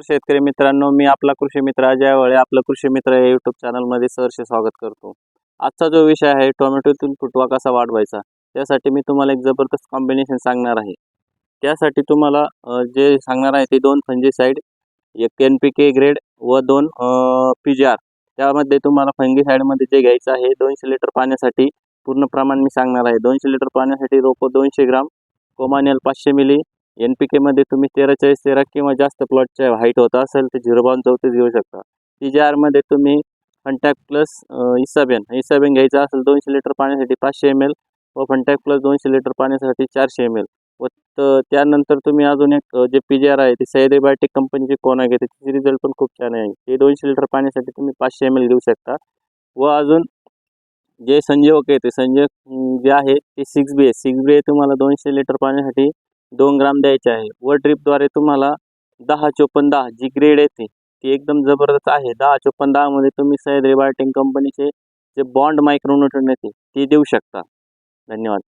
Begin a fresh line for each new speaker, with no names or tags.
नमस्कार शेतकरी मित्रांनो मी आपला कृषी मित्र अजय वळे आपलं कृषी मित्र या यूट्यूब चॅनलमध्ये सहर्ष स्वागत करतो. आजचा जो विषय आहे टोमॅटोतून फुटवा कसा वाढवायचा त्यासाठी मी तुम्हाला एक जबरदस्त कॉम्बिनेशन सांगणार आहे. त्यासाठी तुम्हाला जे सांगणार आहे ते दोन फंजीसाईड एक एन पी के ग्रेड व दोन पी जी आर त्यामध्ये तुम्हाला फंगीसाईडमध्ये जे घ्यायचं आहे दोनशे लिटर पाण्यासाठी पूर्ण प्रमाण मी सांगणार आहे. दोनशे लिटर पाण्यासाठी रोपं दोनशे ग्राम कोमानियल पाचशे मिली एन पी केमध्ये तुम्ही तेरा चाळीस तेरा किंवा जास्त प्लॉटच्या हाईट होत असेल तर झिरो बावन चौतीस घेऊ शकता. टी जी आरमध्ये तुम्ही फंटॅक प्लस इसाबेन इसाबेन घ्यायचा असेल दोनशे लिटर पाण्यासाठी पाचशे एम एल व फंटॅक प्लस दोनशे लिटर पाण्यासाठी चारशे एम एल व त्यानंतर तुम्ही अजून एक जे पी जी आर आहे ते सह्याद्री बायोटेक कंपनीचे कोणा घेते त्याचे रिझल्ट पण खूप छान आहे. ते दोनशे लिटर पाण्यासाठी तुम्ही पाचशे एम एल घेऊ शकता. व अजून जे संजीवक आहे ते संजीवक जे आहे ते सिक्स बी आहे. सिक्स बी तुम्हाला दोनशे लिटर पाण्यासाठी दोन ग्राम द्यायचे आहे. व ड्रीपद्वारे तुम्हाला दहा चोपन्न दहा जी ग्रेड येते ती एकदम जबरदस्त आहे. दहा चोपन्न दहामध्ये तुम्ही सह्याद्री बायोटेक कंपनीचे जे बॉन्ड मायक्रोन्युट्रन येते ते देऊ शकता. धन्यवाद.